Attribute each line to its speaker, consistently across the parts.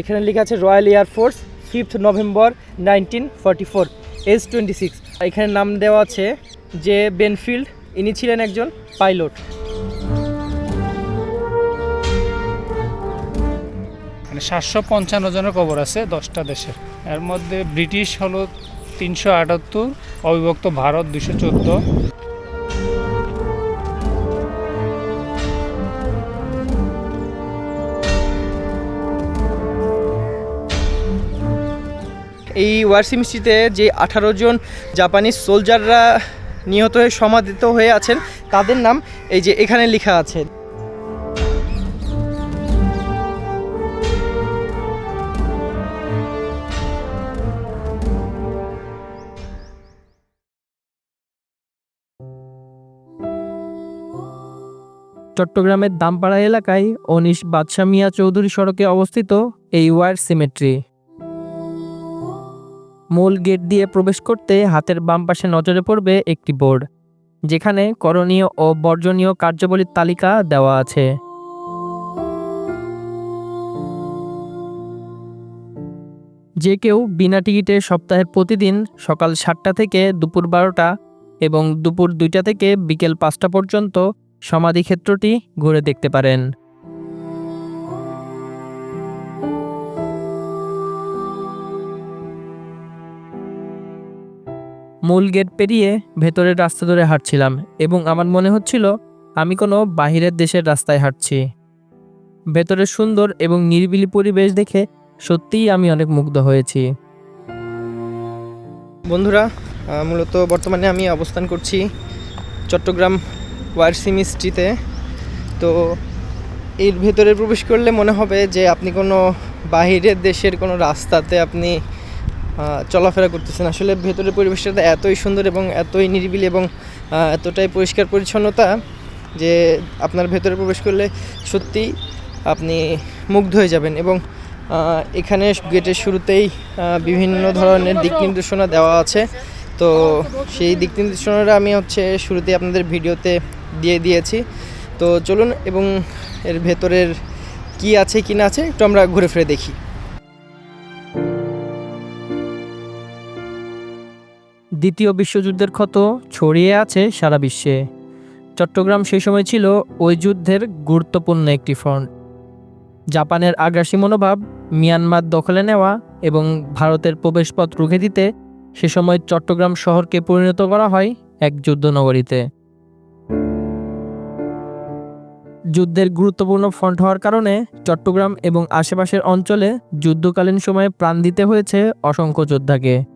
Speaker 1: এখানে লেখা আছে royal air force fifth November nineteen forty four, age twenty six. এখানে নাম দেওয়া আছে যে বেনফিল্ড, ইনি ছিলেন একজন পাইলট।
Speaker 2: মানে সাতশো পঞ্চান্ন জনের কবর আছে দশটা দেশের। এর মধ্যে ব্রিটিশ হলো তিনশো আটাত্তর, অবিভক্ত ভারত দুশো চোদ্দ
Speaker 1: এই ওয়ার সিমিস্ট্রিতে যে আঠারো জন জাপানিজ সোলজাররা নিহত হয়ে সমাধিত হয়ে আছেন, তাদের নাম এই যে এখানে লেখা আছে। চট্টগ্রামের দামপাড়া এলাকায় অনিশ বাদশা মিয়া চৌধুরী সড়কে অবস্থিত এই ওয়ার সিমেট্রি। মূল গেট দিয়ে প্রবেশ করতে হাতের বাম পাশে নজরে পড়বে একটি বোর্ড, যেখানে করণীয় ও বর্জনীয় কার্যাবলীর তালিকা দেওয়া আছে। যে কেউ বিনা টিকিটে সপ্তাহের প্রতিদিন সকাল সাতটা থেকে দুপুর বারোটা এবং দুপুর দুইটা থেকে বিকেল পাঁচটা পর্যন্ত সমাধিক্ষেত্রটি ঘুরে দেখতে পারেন। মূল গেট পেরিয়ে ভেতরের রাস্তা ধরে হাঁটছিলাম এবং আমার মনে হচ্ছিল, আমি কোনো বাহিরের দেশের রাস্তায় হাঁটছি। ভেতরের সুন্দর এবং নিরিবিলি পরিবেশ দেখে সত্যিই আমি অনেক মুগ্ধ হয়েছি। বন্ধুরা মূলত বর্তমানে আমি অবস্থান করছি চট্টগ্রাম ওয়ারসিমি স্ট্রিতে তো এর ভেতরে প্রবেশ করলে মনে হবে যে, আপনি কোনো বাহিরের দেশের কোনো রাস্তাতে আপনি চলাফেরা করতেছেন। আসলে ভেতরের পরিবেশটা এতই সুন্দর এবং এতই নিরিবিলি এবং এতটাই পরিষ্কার পরিচ্ছন্নতা যে আপনার ভেতরে প্রবেশ করলে সত্যিই আপনি মুগ্ধ হয়ে যাবেন এবং এখানে গেটের শুরুতেই বিভিন্ন ধরনের দিক নির্দেশনা দেওয়া আছে। তো সেই দিক নির্দেশনাটা আমি হচ্ছে শুরুতে আপনাদের ভিডিওতে দিয়ে দিয়েছি। তো চলুন এবং এর ভেতরের কি আছে কি না আছে একটু আমরা ঘুরে ফিরে দেখি। দ্বিতীয় বিশ্বযুদ্ধের ক্ষত ছড়িয়ে আছে সারা বিশ্বে। চট্টগ্রাম সেই সময় ছিল ওই যুদ্ধের গুরুত্বপূর্ণ একটি ফ্রন্ট জাপানের আগ্রাসী মনোভাব, মিয়ানমার দখলে নেওয়া এবং ভারতের প্রবেশপথ রুখে দিতে সে সময় চট্টগ্রাম শহরকে পরিণত করা হয় এক যুদ্ধনগরীতে। যুদ্ধের গুরুত্বপূর্ণ ফ্রন্ট হওয়ার কারণে চট্টগ্রাম এবং আশেপাশের অঞ্চলে যুদ্ধকালীন সময়ে প্রাণ দিতে হয়েছে অসংখ্য যোদ্ধাকে।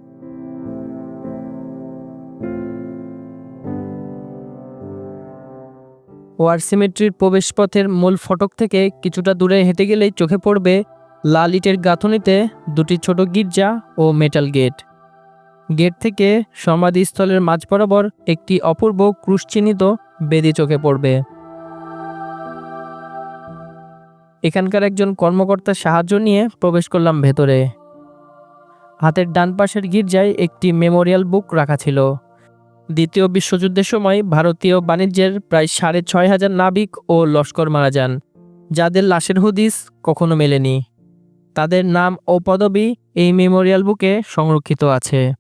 Speaker 1: ওয়ার সিমেট্রির প্রবেশপথের মূল ফটক থেকে কিছুটা দূরে হেঁটে গেলেই চোখে পড়বে লাল ইটের গাঁথনিতে দুটি ছোট গির্জা ও মেটাল গেট। গেট থেকে সমাধিস্থলের মাঝ বরাবর একটি অপূর্ব ক্রুশচিহ্নিত বেদি চোখে পড়বে। এখানকার একজন কর্মকর্তার সাহায্য নিয়ে প্রবেশ করলাম ভেতরে। হাতের ডান পাশের গির্জায় একটি মেমোরিয়াল বুক রাখা ছিল। দ্বিতীয় বিশ্বযুদ্ধের সময় ভারতীয় বাণিজ্যের প্রায় সাড়ে ছয় হাজার নাবিক ও লস্কর মারা যান যাদের লাশের হুদিস কখনো মেলেনি। তাদের নাম ও পদবি এই মেমোরিয়াল বুকে সংরক্ষিত আছে।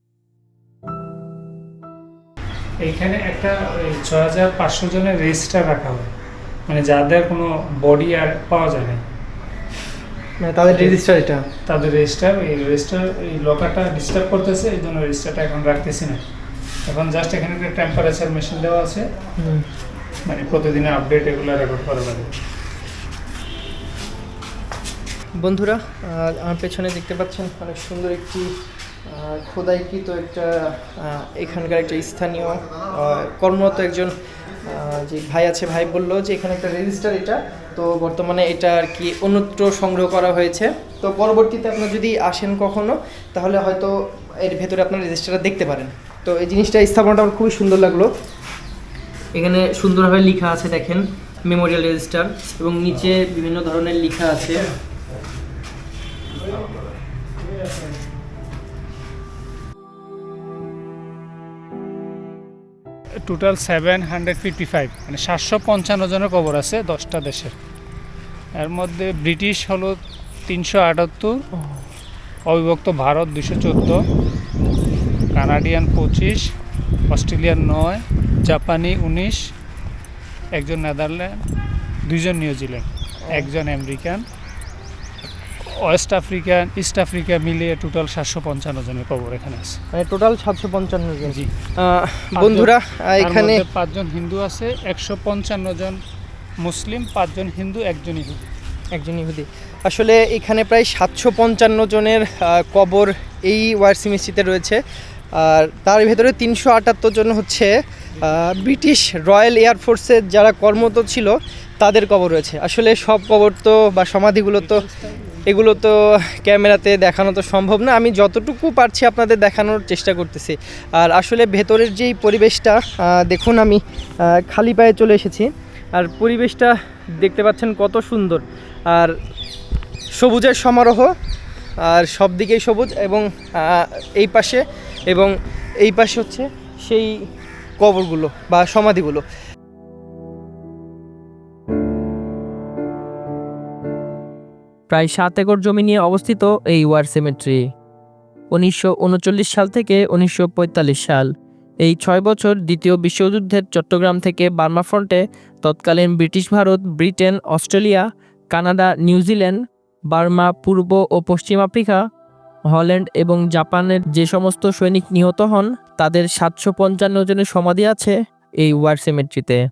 Speaker 2: এইখানে একটা ছয় হাজার পাঁচশো জনের রেজিস্টার রাখা হয়। মানে যাদের কোনো বডি আর পাওয়া যায় না।
Speaker 1: মানে তাদের রেজিস্টার এটা?
Speaker 2: তাদের রেজিস্টার এই রেজিস্টার এই লকারটা ডিস্টার্ব করতেছে এই জন্য রেজিস্টারটা এখন রাখতেছি না। এখন জাস্ট এখানে একটা টেম্পারেচার মেশিন দেওয়া আছে। মানে প্রতিদিনের আপডেট এগুলো রেকর্ড করা লাগে
Speaker 1: বন্ধুরা আমার পেছনে দেখতে পাচ্ছেন অনেক সুন্দর একটি খোদাইকৃত একটা এখানকার একটা স্থানীয় কর্মরত একজন যে ভাই আছে ভাই বলল যে এখানে একটা রেজিস্টার এটা। তো বর্তমানে এটা আর কি অন্যত্র সংগ্রহ করা হয়েছে। তো পরবর্তীতে আপনার যদি আসেন কখনো তাহলে হয়তো এর ভেতরে আপনার রেজিস্টারটা দেখতে পারেন। তো এই জিনিসটা স্থাপনাটা আমার খুবই সুন্দর লাগল। এখানে সুন্দরভাবে লেখা আছে দেখেন মেমোরিয়াল রেজিস্টার এবং নিচে বিভিন্ন ধরনের লেখা আছে।
Speaker 2: Total seven hundred fifty five মানে সাতশো পঞ্চান্ন জনের কবর আছে দশটা দেশের। এর মধ্যে ব্রিটিশ হলো তিনশো আটাত্তর অবিভক্ত ভারত দুশো চোদ্দ কানাডিয়ান পঁচিশ অস্ট্রেলিয়ান নয় জাপানি উনিশ একজন নেদারল্যান্ড দুইজন নিউজিল্যান্ড একজন American. West Africa East Africa মিলিয়ে টোটাল সাতশো পঞ্চান্ন জনের কবর এখানে আছে।
Speaker 1: মানে টোটাল সাতশো পঞ্চান্ন জন।
Speaker 2: জি।
Speaker 1: বন্ধুরা এখানে
Speaker 2: পাঁচজন হিন্দু আছে একশো পঞ্চান্ন জন মুসলিম পাঁচজন হিন্দু একজন ইহুদি।
Speaker 1: একজন ইহুদি। আসলে এখানে প্রায় সাতশো পঞ্চান্ন জনের কবর এই ওয়ার সিমিস্ট্রিতে রয়েছে। আর তার ভেতরে তিনশো আটাত্তর জন হচ্ছে ব্রিটিশ রয়্যাল এয়ারফোর্সের যারা কর্মরত ছিল, তাদের কবর রয়েছে। আসলে সব কবর তো বা সমাধিগুলো তো এগুলো তো ক্যামেরাতে দেখানো তো সম্ভব না। আমি যতটুকু পারছি আপনাদের দেখানোর চেষ্টা করতেছি। আর আসলে ভেতরের যেই পরিবেশটা দেখুন আমি খালি পায়ে চলে এসেছি। আর পরিবেশটা দেখতে পাচ্ছেন কত সুন্দর। আর সবুজের সমারোহ আর সব দিকেই সবুজ এবং এই পাশে এবং এই পাশে হচ্ছে সেই কবরগুলো বা সমাধিগুলো।
Speaker 3: প্রায় সাত একর জমি নিয়ে অবস্থিত এই ওয়ার সিমেট্রি। উনিশশো সাল থেকে উনিশশো পঁয়তাল্লিশ সাল। এই ছয় বছর দ্বিতীয় বিশ্বযুদ্ধের চট্টগ্রাম থেকে বার্মা ফ্রন্টে তৎকালীন British Bharat, Britain, Australia, Canada, New Zealand Burma, পূর্ব ও পশ্চিম আফ্রিকা, হল্যান্ড এবং জাপানের যে সমস্ত সৈনিক নিহত হন, তাদের সাতশো পঞ্চান্ন জনের সমাধি আছে এই ওয়ার সিমেট্রিতে।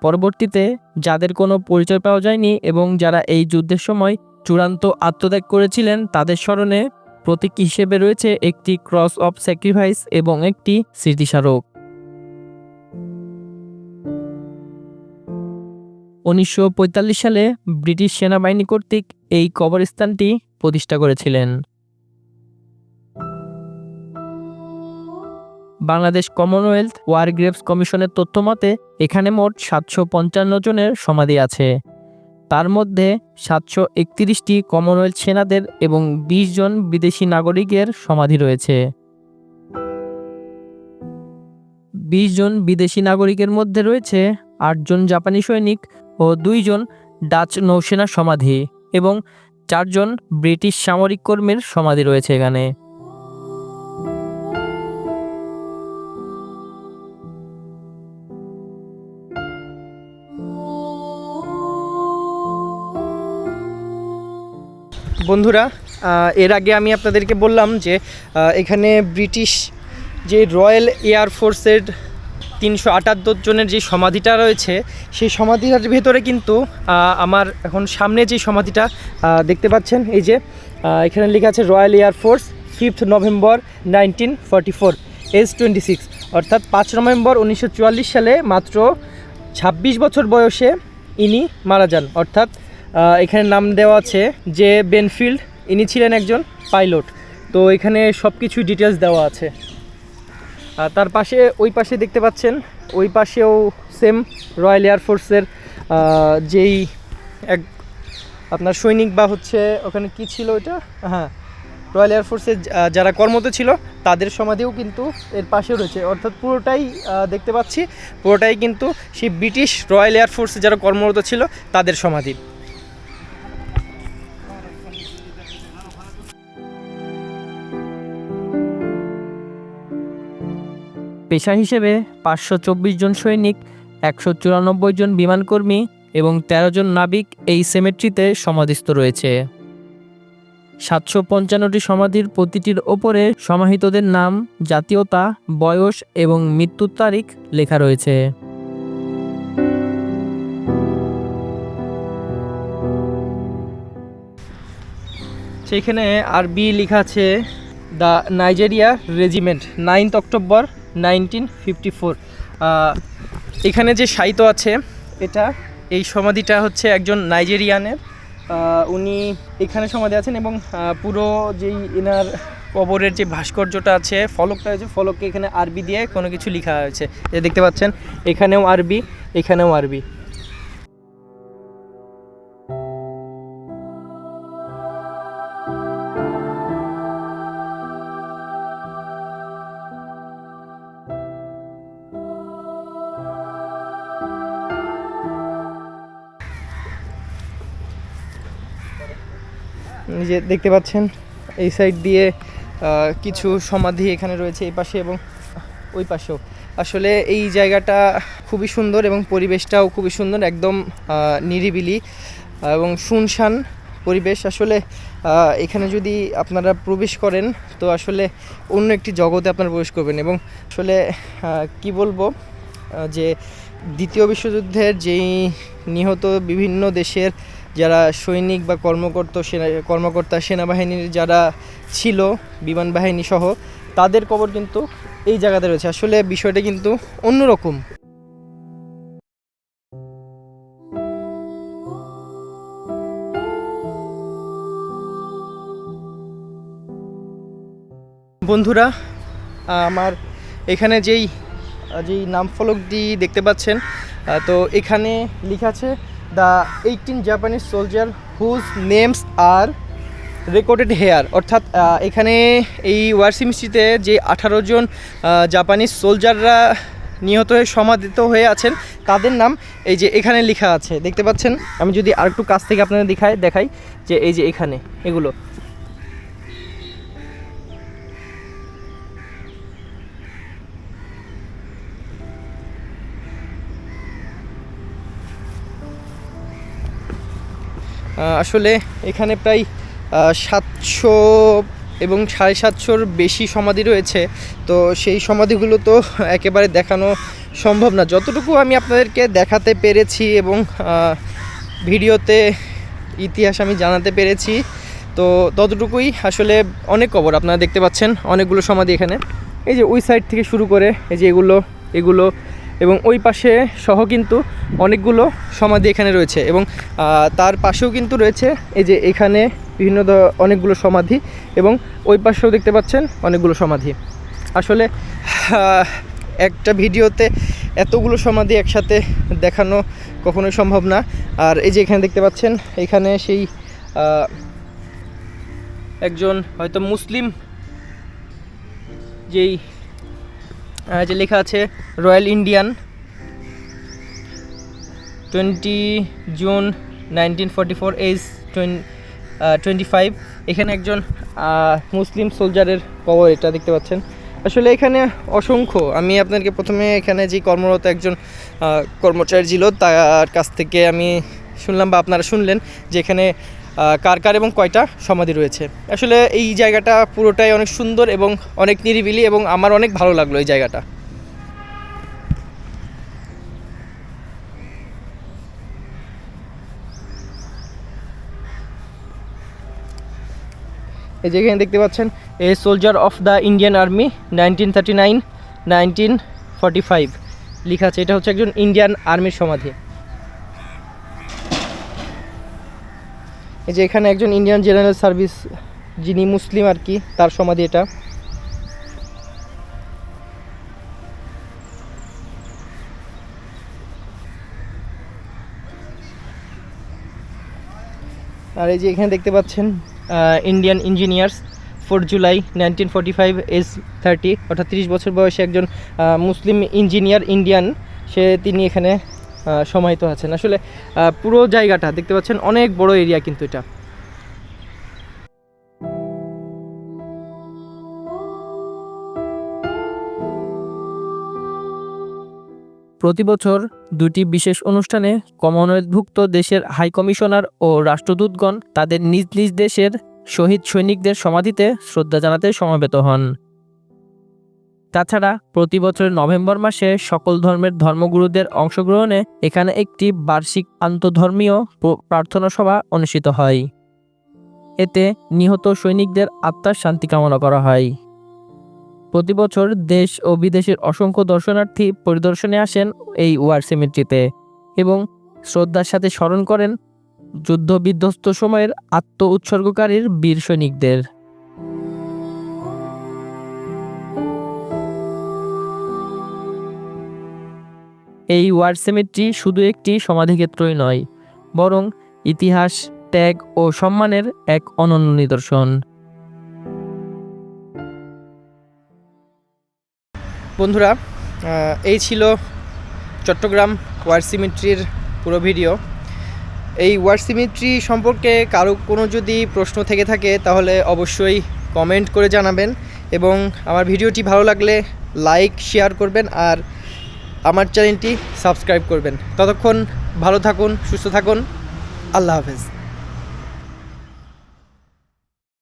Speaker 3: পরবর্তীতে, যাদের কোনো পরিচয় পাওয়া যায়নি এবং যারা এই যুদ্ধের সময় চূড়ান্ত আত্মত্যাগ করেছিলেন, তাদের স্মরণে প্রতীক হিসেবে রয়েছে একটি ক্রস অফ স্যাক্রিফাইস এবং একটি স্মৃতিস্মারক। উনিশশো পঁয়তাল্লিশ সালে ব্রিটিশ সেনাবাহিনী কর্তৃক এই কবরস্থানটি প্রতিষ্ঠা করেছিলেন। বাংলাদেশ কমনওয়েলথ ওয়ার গ্রেভস কমিশনের তথ্য মতে, এখানে মোট সাতশো পঞ্চান্ন জনের সমাধি আছে। তার মধ্যে সাতশো একত্রিশটি কমনওয়েলথ সেনাদের এবং বিশ জন বিদেশি নাগরিকের সমাধি রয়েছে। বিশ জন বিদেশি নাগরিকের মধ্যে রয়েছে আটজন জাপানি সৈনিক ও দুইজন ডাচ নৌসেনার সমাধি এবং চারজন ব্রিটিশ সামরিক কর্মীর সমাধি রয়েছে এখানে।
Speaker 1: বন্ধুরা এর আগে আমি আপনাদেরকে বললাম যে এখানে ব্রিটিশ যে রয়্যাল এয়ারফোর্সের তিনশো আটাত্তর জনের যে সমাধিটা রয়েছে, সেই সমাধিটার ভেতরে কিন্তু আমার এখন সামনে যে সমাধিটা দেখতে পাচ্ছেন, এই যে এখানে লেখা আছে royal air force fifth November nineteen forty four age twenty six, অর্থাৎ পাঁচ নভেম্বর উনিশশো চুয়াল্লিশ সালে মাত্র ছাব্বিশ বছর বয়সে ইনি মারা যান। অর্থাৎ এখানে নাম দেওয়া আছে যে বেনফিল্ড, ইনি ছিলেন একজন পাইলট। তো এখানে সব কিছু ডিটেলস দেওয়া আছে। তার পাশে, ওই পাশে দেখতে পাচ্ছেন, ওই পাশেও সেম রয়্যাল এয়ারফোর্সের যেই এক আপনার সৈনিক বা হচ্ছে, ওখানে কি ছিল ওটা হ্যাঁ রয়্যাল এয়ারফোর্সের যারা কর্মরত ছিল, তাদের সমাধিও কিন্তু এর পাশে রয়েছে। অর্থাৎ পুরোটাই দেখতে পাচ্ছি, পুরোটাই কিন্তু সেই ব্রিটিশ রয়্যাল এয়ারফোর্সে যারা কর্মরত ছিল, তাদের সমাধি।
Speaker 3: পেশা হিসেবে পাঁচশো চব্বিশ জন সৈনিক, একশো চুরানব্বই জন বিমানকর্মী এবং ১৩ জন নাবিক এই সেমেট্রিতে সমাধিস্থ রয়েছে। সাতশো পঞ্চান্নটি সমাধির প্রতিটির ওপরে সমাহিতদের নাম, জাতীয়তা, বয়স এবং মৃত্যুর তারিখ লেখা রয়েছে।
Speaker 1: সেইখানে আরবি লেখা আছে, the Nigeria regiment, ninth October nineteen fifty four. এখানে যে সাহিত্য আছে, এটা এই সমাধিটা হচ্ছে একজন নাইজেরিয়ানের। উনি এখানে সমাধি আছেন এবং পুরো যেই এনার কবরের যে ভাস্কর্যটা আছে, ফলকটা আছে ফলককে এখানে আরবি দিয়ে কোনো কিছু লেখা হয়েছে। যে দেখতে পাচ্ছেন, এখানেও আরবি এখানেও আরবি। যে দেখতে পাচ্ছেন, এই সাইড দিয়ে কিছু সমাধি এখানে রয়েছে এই পাশে এবং ওই পাশেও। আসলে এই জায়গাটা খুবই সুন্দর এবং পরিবেশটাও খুবই সুন্দর, একদম নিরিবিলি এবং শুনশান পরিবেশ। আসলে এখানে যদি আপনারা প্রবেশ করেন, তো আসলে অন্য একটি জগতে আপনারা প্রবেশ করবেন এবং আসলে কি বলব যে দ্বিতীয় বিশ্বযুদ্ধের যেই নিহত বিভিন্ন দেশের যারা সৈনিক বা কর্মকর্তা সেনা, কর্মকর্তা সেনাবাহিনীর যারা ছিল, বিমান বাহিনী সহ, তাদের কবর কিন্তু এই জায়গাতে রয়েছে। আসলে বিষয়টা কিন্তু অন্যরকম। বন্ধুরা, আমার এখানে যেই যেই নাম ফলকটি দেখতে পাচ্ছেন তো এখানে লেখা আছে the eighteen Japanese soldier whose names are recorded here অর্থাৎ এখানে এই ওয়ারসিমিস্ট্রিতে যে আঠারো জন জাপানিজ সোলজাররা নিহত হয়ে সমাধিত হয়ে আছেন, তাদের নাম এই যে এখানে লেখা আছে। দেখতে পাচ্ছেন? আমি যদি আরেকটু কাছ থেকে আপনাদের দেখাই দেখাই যে এই যে এখানে এগুলো। আসলে এখানে প্রায় সাতশো এবং সাড়ে সাতশোর বেশি সমাধি রয়েছে। তো সেই সমাধিগুলো তো একেবারে দেখানো সম্ভব না। যতটুকু আমি আপনাদেরকে দেখাতে পেরেছি এবং ভিডিওতে ইতিহাস আমি জানাতে পেরেছি, তো ততটুকুই আসলে অনেক কবর আপনারা দেখতে পাচ্ছেন, অনেকগুলো সমাধি এখানে। এই যে ওই সাইড থেকে শুরু করে, এই যে এগুলো এগুলো এবং ওই পাশে সহ কিন্তু অনেকগুলো সমাধি এখানে রয়েছে এবং তার পাশেও কিন্তু রয়েছে এই যে এখানে বিভিন্ন অনেকগুলো সমাধি এবং ওই পাশেও দেখতে পাচ্ছেন অনেকগুলো সমাধি। আসলে একটা ভিডিওতে এতগুলো সমাধি একসাথে দেখানো কখনোই সম্ভব না। আর এই যে এখানে দেখতে পাচ্ছেন, এখানে সেই একজন হয়তো মুসলিম যেই যে লেখা আছে, royal Indian, twenty June nineteen forty four, age twenty five. এখানে একজন মুসলিম সোলজারের কবর এটা দেখতে পাচ্ছেন। আসলে এখানে অসংখ্য, আমি আপনাদেরকে প্রথমে এখানে যে কর্মরত একজন কর্মচারী ছিল, তার কাছ থেকে আমি শুনলাম বা আপনারা শুনলেন যে এখানে কার কার এবং কয়টা সমাধি রয়েছে। আসলে এই জায়গাটা পুরোটাই অনেক সুন্দর এবং অনেক নিরিবিলি এবং আমার অনেক ভালো লাগল এই জায়গাটা। এই যে এখানে দেখতে পাচ্ছেন, a soldier of the Indian army nineteen thirty nine nineteen forty five লেখা আছে, এটা হচ্ছে একজন ইন্ডিয়ান আর্মির সমাধি। এই যে এখানে একজন ইন্ডিয়ান জেনারেল সার্ভিস যিনি মুসলিম আর কি, তার সমাধি এটা। আর এই যে এখানে দেখতে পাচ্ছেন Indian engineers four July nineteen forty five age thirty অর্থাৎ তিরিশ বছর বয়সে একজন মুসলিম ইঞ্জিনিয়ার ইন্ডিয়ান সে তিনি এখানে সমাহিত আছেন। আসলে পুরো জায়গাটা দেখতে পাচ্ছেন, অনেক বড় এরিয়া কিন্তু এটা।
Speaker 3: প্রতি বছর দুটি বিশেষ অনুষ্ঠানে কমনওয়েলথভুক্ত দেশের হাই কমিশনার ও রাষ্ট্রদূতগণ তাদের নিজ নিজ দেশের শহীদ সৈনিকদের সমাধিতে শ্রদ্ধা জানাতে সমবেত হন। তাছাড়া প্রতি বছর নভেম্বর মাসে সকল ধর্মের ধর্মগুরুদের অংশগ্রহণে এখানে একটি বার্ষিক আন্তধর্মীয় প্রার্থনা সভা অনুষ্ঠিত হয়। এতে নিহত সৈনিকদের আত্মার শান্তি কামনা করা হয়। প্রতি বছর দেশ ও বিদেশের অসংখ্য দর্শনার্থী পরিদর্শনে আসেন এই ওয়ার সিমেট্রিতে এবং শ্রদ্ধার সাথে স্মরণ করেন যুদ্ধ বিধ্বস্ত সময়ের আত্ম উৎসর্গকারীর বীর সৈনিকদের। এই ওয়ার্ড সিমেট্রি শুধু একটি সমাধিক্ষেত্রই নয়, বরং ইতিহাস, ত্যাগ ও সম্মানের এক অনন্য নিদর্শন।
Speaker 1: বন্ধুরা এই ছিল চট্টগ্রাম ওয়ার্ড সিমিট্রির পুরো ভিডিও। এই ওয়ার্ড সিমিট্রি সম্পর্কে কারও কোনো যদি প্রশ্ন থেকে থাকে, তাহলে অবশ্যই কমেন্ট করে জানাবেন এবং আমার ভিডিওটি ভালো লাগলে লাইক, শেয়ার করবেন আর আমার চ্যানেলটি সাবস্ক্রাইব করবেন। ততক্ষণ ভালো থাকুন সুস্থ থাকুন। আল্লাহ হাফেজ।